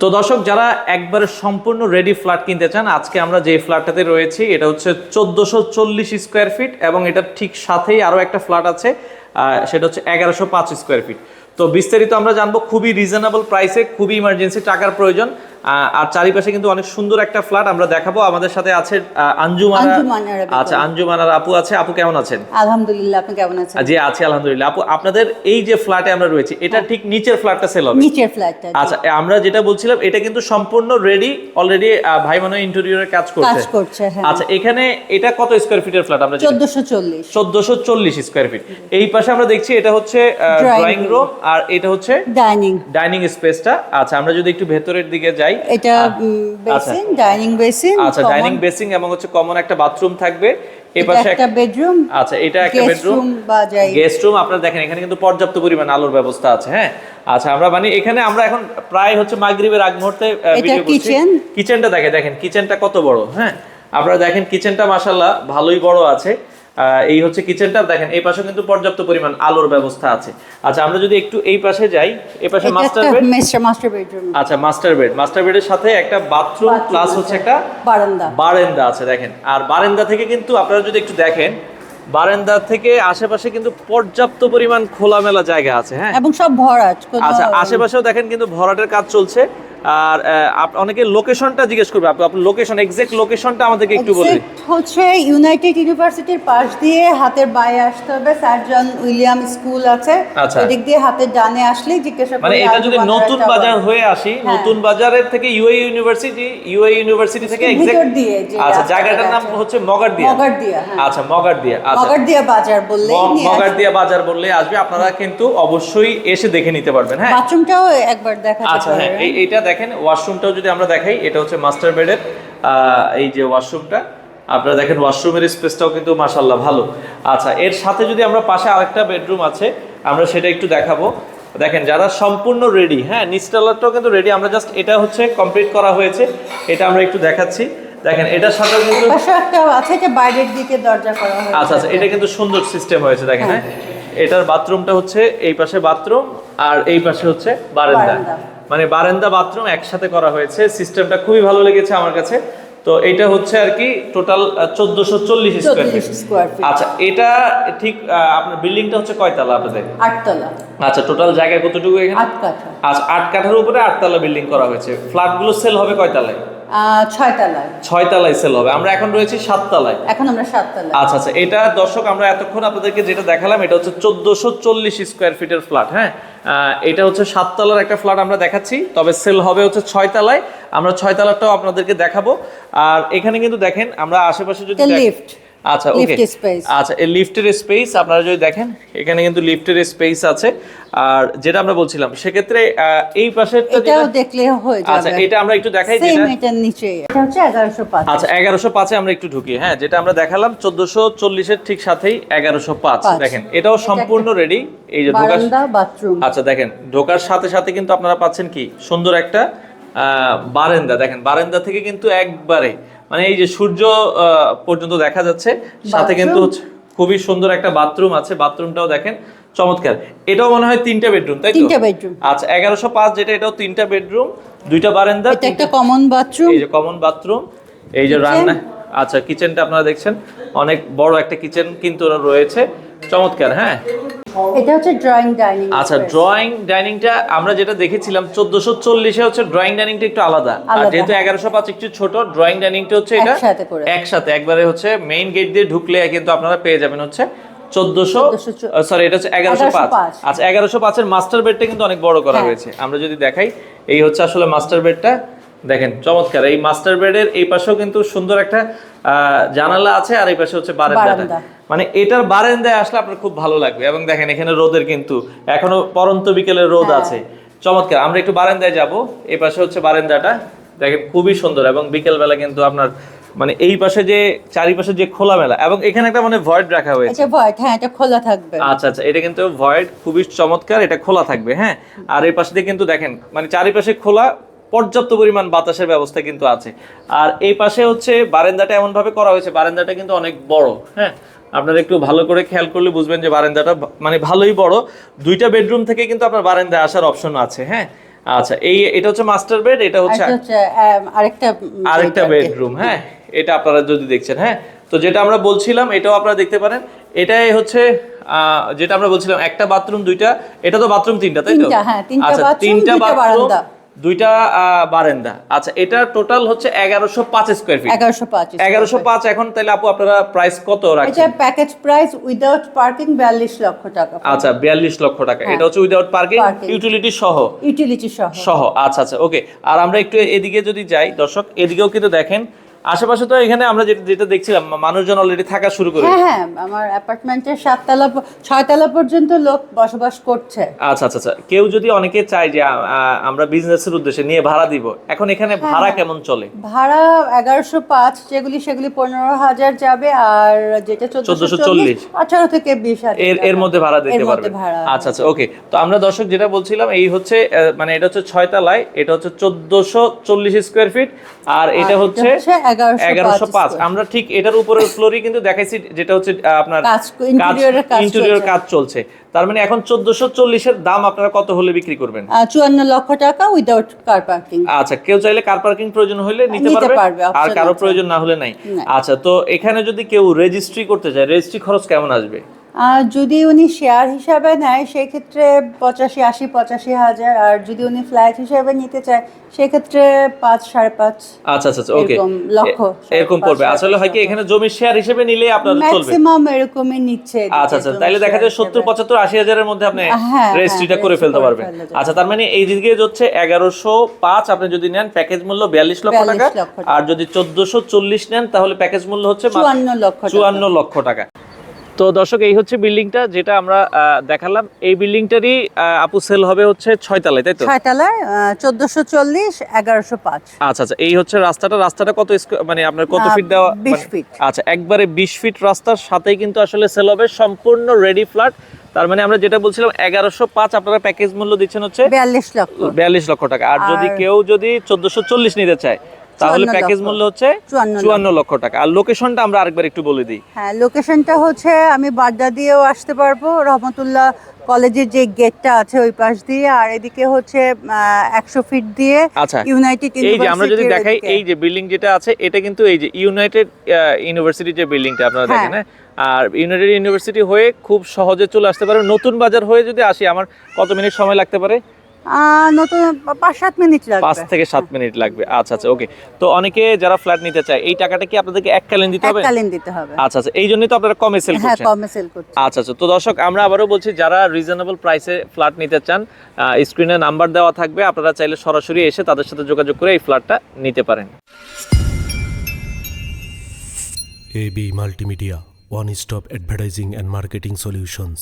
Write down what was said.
তো দর্শক, যারা একবারে সম্পূর্ণ রেডি ফ্ল্যাট কিনতে চান, আজকে আমরা যে ফ্ল্যাটটাতে রয়েছি, এটা হচ্ছে চোদ্দোশো চল্লিশ স্কোয়ার ফিট এবং এটার ঠিক সাথেই আরও একটা ফ্ল্যাট আছে সেটা হচ্ছে এগারোশো পাঁচ স্কোয়ার ফিট তো বিস্তারিত আমরা জানব খুবই রিজনেবল প্রাইসে খুবই ইমার্জেন্সি টাকার প্রয়োজন। আর চারিপাশে কিন্তু অনেক সুন্দর একটা ফ্ল্যাট আমরা দেখাবো। আমাদের সাথে আছে আঞ্জুমানা আঞ্জুমানা। আচ্ছা আঞ্জুমানার আপু আছে। আপু কেমন আছেন? আলহামদুলিল্লাহ আপনি কেমন আছেন? জি আছি আলহামদুলিল্লাহ। আপু আপনাদের এই যে ফ্ল্যাটে আমরা রয়েছি এটা ঠিক নিচের ফ্ল্যাটটা সেল হবে? নিচের ফ্ল্যাটটা আচ্ছা আমরা যেটা বলছিলাম এটা কিন্তু সম্পূর্ণ রেডি অলরেডি ভাই মনে ইন্টেরিয়রের কাজ করছে। কাজ করছে হ্যাঁ। আচ্ছা এখানে এটা কত স্কোয়ার ফিটের ফ্ল্যাট আমরা চোদ্দশো চল্লিশ। চোদ্দশো চল্লিশ স্কোয়ার ফিট এই পাশে আমরা দেখছি এটা হচ্ছে ড্রয়িং রুম আর এটা হচ্ছে ডাইনিং ডাইনিং স্পেসটা আচ্ছা আমরা যদি একটু ভেতরের দিকে যাই এটা আচ্ছা। বেসিন ডাইনিং বেসিন আচ্ছা ডাইনিং বেসিং এবং হচ্ছে কমন একটা বাথরুম থাকবে। এই পাশে একটা বেডরুম আচ্ছা এটা একটা বেডরুম যাই। গেস্ট রুম আপনারা দেখেন এখানে কিন্তু পর্যাপ্ত পরিমাণ আলোর ব্যবস্থা আছে হ্যাঁ? আচ্ছা আমরা মানে এখানে আমরা এখন প্রায় হচ্ছে মাগরিবের আগ মুহূর্তে ভিডিও করছি। কিচেনটা দেখে দেখেন কিচেনটা কত বড় হ্যাঁ? আপনারা দেখেন কিচেনটা মাশাল্লাহ ভালোই বড় আছে। এই হচ্ছে কিচেনটা দেখেন এই পাশে কিন্তু পর্যাপ্ত পরিমাণ আলোর ব্যবস্থা আছে। আচ্ছা আমরা যদি একটু এই পাশে যাই এই পাশে master bed master master bedroom আচ্ছা মাস্টার বেড মাস্টার বেডের সাথে একটা বাথরুম প্লাস হচ্ছে একটা বারান্দা। বারেন্দা আছে দেখেন। আর বারেন্দা থেকে কিন্তু আপনারা যদি একটু দেখেন বারেন্দা থেকে আশেপাশে কিন্তু পর্যাপ্ত পরিমাণ খোলামেলা জায়গা আছে হ্যাঁ? এবং সব ভরাট আচ্ছা আশেপাশেও দেখেন কিন্তু ভরাটের কাজ চলছে। আর অনেকে লোকেশনটা জিজ্ঞেস করবে আপনি আপনার লোকেশন এক্সাক্ট লোকেশনটা আমাদেরকে একটু বলবেন হচ্ছে ইউনাইটেড ইউনিভার্সিটির পাশ দিয়ে হাতের বায়ে আসতে হবে সার্জন উইলিয়াম স্কুল আছে আচ্ছা। এদিক দিয়ে হাতের ডানে আসলেই জিজ্ঞাসা মানে এটা যদি নতুন বাজার হয়ে আসি হ্যাঁ। নতুন বাজারের থেকে ইউএই ইউনিভার্সিটি ইউএই ইউনিভার্সিটি থেকে ভিতর এক্সাক্ট দিয়ে আচ্ছা জায়গাটার নাম। হচ্ছে মগারদিয়া মগারদিয়া, হ্যাঁ। আচ্ছা মগারদিয়া আচ্ছা মগারদিয়া বাজার নিয়ে মগারদিয়া বাজার বললে আসবে আপনারা কিন্তু অবশ্যই এসে দেখে নিতে পারবেন হ্যাঁ বাথরুমটাও একবার দেখা আচ্ছা হ্যাঁ এই এইটা দেখেন ওয়াশরুমটাও যদি আমরা দেখাই এটা হচ্ছে মাস্টার বেডের এই যে ওয়াশরুমটা। আপনারা দেখেন ওয়াশরুমের স্পেসটাও কিন্তু মাশাল্লাহ ভালো। আচ্ছা এর সাথে যদি আমরা পাশে আরেকটা বেডরুম আছে আমরা সেটা একটু দেখাবো। দেখেন যারা সম্পূর্ণ রেডি হ্যাঁ নিচতলাটাও কিন্তু রেডি আমরা জাস্ট এটা হচ্ছে কমপ্লিট করা হয়েছে এটা আমরা একটু দেখাচ্ছি। দেখেন এটার সাথেও কিন্তু আছে যে বাইরের দিকে দরজা করা হয়েছে। আচ্ছা আচ্ছা এটা কিন্তু সুন্দর সিস্টেম হয়েছে দেখেন হ্যাঁ। এটার বাথরুমটা হচ্ছে এই পাশে বাথরুম আর এই পাশে হচ্ছে বারান্দা। মানে বারান্দা বাথরুম একসাথে করা হয়েছে। সিস্টেমটা খুবই ভালো লেগেছে আমার কাছে। তো এটা হচ্ছে আর কি টোটাল চোদ্দশো চল্লিশ স্কোয়ার ফিট 40 স্কোয়ার ফিট আচ্ছা এটা ঠিক আহ, আপনার বিল্ডিংটা হচ্ছে কয়তলা আপনাদের? আটতলা। আচ্ছা টোটাল জায়গা কতটুকু এখানে? আট কাঠা। আচ্ছা আট কাঠার উপরে আটতলা বিল্ডিং করা হয়েছে। ফ্ল্যাটগুলো সেল হবে কয়তলায় আহ, ছয়তলায়। সেল হবে। আমরা এখন রয়েছি সাততলায়। এখন আমরা সাততলায়। আচ্ছা আচ্ছা। এটা দর্শক আমরা এতক্ষণ আপনাদেরকে যেটা দেখালাম এটা হচ্ছে চোদ্দশো চল্লিশ স্কোয়ার ফিটের ফ্ল্যাট হ্যাঁ? এটা হচ্ছে সাততলার একটা ফ্ল্যাট আমরা দেখাচ্ছি তবে সেল হবে হচ্ছে ছয়তলায়। আমরা ছয়তলাটাও আপনাদেরকে দেখাবো। আর এখানে কিন্তু দেখেন আমরা আশেপাশে যদি lift। আচ্ছা ওকে আচ্ছা এই লিফটের স্পেস আপনারা যদি দেখেন এখানে কিন্তু লিফটের স্পেস আছে। আর যেটা আমরা বলছিলাম সেক্ষেত্রে আহ, এই পাশেরটা এটাও দেখলে হয়ে যাবে। আচ্ছা এটা আমরা একটু দেখাই যেটা এটার নিচে। এটা হচ্ছে এগারোশো পাঁচ। আচ্ছা এগারোশো পাঁচে আমরা একটু ঢুকি। হ্যাঁ যেটা আমরা দেখালাম চোদ্দশো চল্লিশের ঠিক সাথেই এগারোশো পাঁচ। পাঁচ। দেখেন এটাও সম্পূর্ণ রেডি এই যে ঢোকার বাথরুম আচ্ছা দেখেন ঢোকার সাথে সাথে কিন্তু আপনারা পাচ্ছেন কি? সুন্দর একটা আহ, বারান্দা। দেখেন বারান্দা থেকে কিন্তু একবারে মানে এই যে সূর্য পর্যন্ত দেখা যাচ্ছে সাথে কিন্তু খুবই সুন্দর একটা বাথরুম আছে। বাথরুমটাও দেখেন চমৎকার। এটাও মনে হয় তিনটা বেডরুম তাই তিনটা bedroom। আচ্ছা এগারোশো পাঁচ যেটা এটাও তিনটা বেডরুম দুইটা বারান্দা এটা একটা কমন বাথরুম এই যে কমন বাথরুম এই যে রান্না আচ্ছা কিচেনটা আপনারা দেখছেন অনেক বড় একটা কিচেন কিন্তু রয়েছে। চমৎকার হ্যাঁ? এটা হচ্ছে ড্রয়িং ডাইনিং আচ্ছা ড্রয়িং ডাইনিংটা আমরা যেটা দেখেছিলাম চোদ্দশো চল্লিশে হচ্ছে ড্রয়িং ডাইনিংটা একটু আলাদা। আর যেহেতু এগারোশো পাঁচ একটু ছোট ড্রয়িং ডাইনিংটা হচ্ছে এটা একসাথে করে। একসাথে। একবারে হচ্ছে মেইন গেট দিয়ে ঢুকলে কিন্তু আপনারা পেয়ে যাবেন হচ্ছে চোদ্দশো সরি এটা হচ্ছে এগারোশো পাঁচ। আচ্ছা এগারোশো পাঁচের মাস্টার বেডটা কিন্তু অনেক বড় করা হ্যাঁ। হয়েছে। আমরা যদি দেখাই এই হচ্ছে আসলে মাস্টার বেডটা দেখেন চমৎকার। এই মাস্টার বেডের এই পাশেও কিন্তু সুন্দর একটা জানালা আছে আর এই পাশে হচ্ছে বারান্দা। মানে এটার বারান্দায় আসলে আপনার খুব ভালো লাগবে। এবং দেখেন এখানে রোদের কিন্তু এখনও পরন্ত বিকেলের রোদ হ্যাঁ। আছে। চমৎকার আমরা একটু বারান্দায় যাব। এই পাশে হচ্ছে বারান্দাটা। দেখেন খুবই সুন্দর এবং বিকেল বেলা কিন্তু আপনার মানে এই পাশে যে চারিপাশে যে খোলামেলা এবং এখানে একটা মানে ভয়েড রাখা হয়েছে। এটা ভয়েট হ্যাঁ এটা খোলা থাকবে। আচ্ছা আচ্ছা এটা কিন্তু ভয়েড খুবই চমৎকার এটা খোলা থাকবে হ্যাঁ। আর এই পাশে দিয়ে কিন্তু দেখেন মানে চারিপাশে খোলা পর্যাপ্ত পরিমাণ বাতাসের ব্যবস্থা কিন্তু আছে। আর এই পাশে হচ্ছে বারান্দাটা এমন ভাবে করা হয়েছে বারান্দাটা কিন্তু অনেক বড় হ্যাঁ? আপনারা একটু ভালো করে খেয়াল করলে বুঝবেন যে বারান্দাটা মানে ভালোই বড়। দুইটা বেডরুম থেকে কিন্তু আপনার বারান্দায় আসার অপশন আছে হ্যাঁ? আচ্ছা এই এটা হচ্ছে মাস্টার বেড এটা হচ্ছে আরেকটা আরেকটা। বেডরুম হ্যাঁ? এটা আপনারা যদি দেখছেন হ্যাঁ? তো যেটা আমরা বলছিলাম এটাও আপনারা দেখতে পারেন। এটাই হচ্ছে আহ, যেটা আমরা বলছিলাম একটা বাথরুম দুইটা এটা তো বাথরুম তিনটা তাই তো? হ্যাঁ, আচ্ছা তিনটা বাথরুম বারান্দা। দুইটা বারান্দা। আচ্ছা এটা টোটাল হচ্ছে এগারোশো পাঁচ স্কোয়ার ফিট এগারোশো পাঁচ এগারোশো পাঁচ এখন তাহলে আপু আপনারা প্রাইস কত এটা রাখছেন প্যাকেজ প্রাইস উইদাউট পার্কিং বিয়াল্লিশ লক্ষ টাকা। আচ্ছা বিয়াল্লিশ লক্ষ টাকা। হ্যাঁ। এটা হচ্ছে উইদাউট পার্কিং ইউটিলিটি সহ? ইউটিলিটি সহ। সহ আচ্ছা আচ্ছা ওকে আর আমরা একটু এদিকে যদি যাই দর্শক এদিকেও কিন্তু দেখেন আশেপাশে তো এখানে আমরা যেটা যেটা দেখছিলাম মানুষজন অলরেডি থাকা শুরু করে হ্যাঁ হ্যাঁ আমার অ্যাপার্টমেন্টের সাততলা ছয়তলা পর্যন্ত লোক বসবাস করছে। আচ্ছা আচ্ছা আচ্ছা। কেউ যদি অনেকে চায় যে আমরা বিজনেসের উদ্দেশ্যে নিয়ে ভাড়া দিব এখন এখানে হ্যাঁ, ভাড়া কেমন চলে? ভাড়া এগারোশো পাঁচ যেগুলি সেগুলি পনেরো হাজার যাবে আর যেটা চোদ্দশো 1440 চল্লিশ। আঠারো থেকে বিশ হাজার এর এর মধ্যে ভাড়া দিতে পারবে আচ্ছা আচ্ছা ওকে তো আমরা দর্শক যেটা বলছিলাম এই হচ্ছে মানে এটা হচ্ছে ছয় তলায় এটা হচ্ছে চোদ্দশো চল্লিশ স্কোয়ার ফিট আর এটা হচ্ছে হচ্ছে 1105 এগারোশো পাঁচ আমরা ঠিক এটার উপরের ফ্লোরই কিন্তু দেখাইছি যেটা হচ্ছে আপনার ইন্টেরিয়র কাজ চলছে। তার মানে এখন চোদ্দশো চল্লিশের দাম আপনারা কত হলে বিক্রি করবেন? চুয়ান্ন লক্ষ টাকা উইদাউট কার পার্কিং আচ্ছা কেউ চাইলে কার পার্কিং প্রয়োজন হলে নিতে পারবে আর কারও প্রয়োজন না হলে নাই। আচ্ছা তো এখানে যদি কেউ রেজিস্ট্রি করতে চায় রেজিস্ট্রি খরচ কেমন আসবে? যদি উনি শেয়ার হিসাবে নেয় সেক্ষেত্রে পঁচাশি আশি পঁচাশি হাজার। আর যদি উনি ফ্ল্যাট হিসাবে নিতে চায় সেক্ষেত্রে পাঁচ সাড়ে পাঁচ আচ্ছা আচ্ছা ওকে এরকম লক্ষ, এরকম পড়বে। আসলে হয় কি এখানে জমির শেয়ার হিসেবে নিলে আপনার চলবে। ম্যাক্সিমাম এরকমই নিচ্ছে আচ্ছা আচ্ছা তাইলে দেখা যায় সত্তর পঁচাত্তর আশি হাজারের মধ্যে আপনি হ্যাঁ, রেজিস্ট্রিটা হ্যাঁ, করে ফেলতে পারবেন। আচ্ছা তার মানে এই দিকে হচ্ছে এগারোশো পাঁচ আপনি যদি নেন প্যাকেজ মূল্য বিয়াল্লিশ লক্ষ টাকা। আর যদি চোদ্দশো চল্লিশ নেন তাহলে প্যাকেজ মূল্য হচ্ছে চুয়ান্ন লক্ষ চুয়ান্ন লক্ষ টাকা। তো দর্শক এই হচ্ছে বিল্ডিংটা যেটা আমরা দেখালাম। এই বিল্ডিংটারই আপু সেল হবে হচ্ছে ছয় তলায় তাই তো? ছয়তলায় চোদ্দশো চল্লিশ এগারোশো পাঁচ। আচ্ছা আচ্ছা এই হচ্ছে রাস্তাটা। রাস্তাটা কত মানে আপনার কত ফিট দেওয়া 20 মানে- feet। আচ্ছা একবারে বিশ ফিট রাস্তার সাথেই কিন্তু আসলে সেল হবে সম্পূর্ণ রেডি ফ্ল্যাট তার মানে আমরা যেটা বলছিলাম এগারোশো পাঁচ আপনারা প্যাকেজ মূল্য দিচ্ছেন হচ্ছে বিয়াল্লিশ লক্ষ। বিয়াল্লিশ লক্ষ টাকা। আর যদি কেউ যদি চোদ্দশো চল্লিশ নিতে চায় তাহলে প্যাকেজ মূল্য হচ্ছে চুয়ান্ন লক্ষ। টাকা। আর লোকেশনটা আমরা আরেকবার একটু বলে দিই। হ্যাঁ লোকেশনটা হচ্ছে আমি বাড্ডা দিয়েও আসতে পারব রহমতুল্লাহ কলেজের যে গেটটা আছে ওই পাশ দিয়ে। আর এদিকে হচ্ছে একশো ফিট দিয়ে আচ্ছা ইউনাইটেড এই যে আমরা যদি দেখাই এই যে বিল্ডিং যেটা আছে এটা কিন্তু এই যে ইউনাইটেড ইউনিভার্সিটি যে বিল্ডিংটা আপনারা হ্যাঁ। দেখেন হ্যাঁ। আর ইউনাইটেড ইউনিভার্সিটি হয়ে খুব সহজে চলে আসতে পারে। নতুন বাজার হয়ে যদি আসি আমার কত মিনিট সময় লাগতে পারে? নতুন পাঁচ সাত মিনিট লাগবে। পাঁচ থেকে সাত মিনিট লাগবে। আচ্ছা আচ্ছা ওকে তো অনেকে যারা ফ্ল্যাট নিতে চায় এই টাকাটা কি আপনাদেরকে এককালীন দিতে হবে? এককালীন দিতে হবে। আচ্ছা আচ্ছা এই জন্যই তো আপনারা কমে সেল হ্যাঁ কমে সেল আচ্ছা আচ্ছা তো দর্শক আমরা আবারও বলছি যারা রিজনেবল প্রাইসে ফ্ল্যাট নিতে চান স্ক্রিনে নাম্বার দেওয়া থাকবে। আপনারা চাইলে সরাসরি এসে তাদের সাথে যোগাযোগ করে এই ফ্ল্যাটটা নিতে পারেন। Advertising and marketing solutions.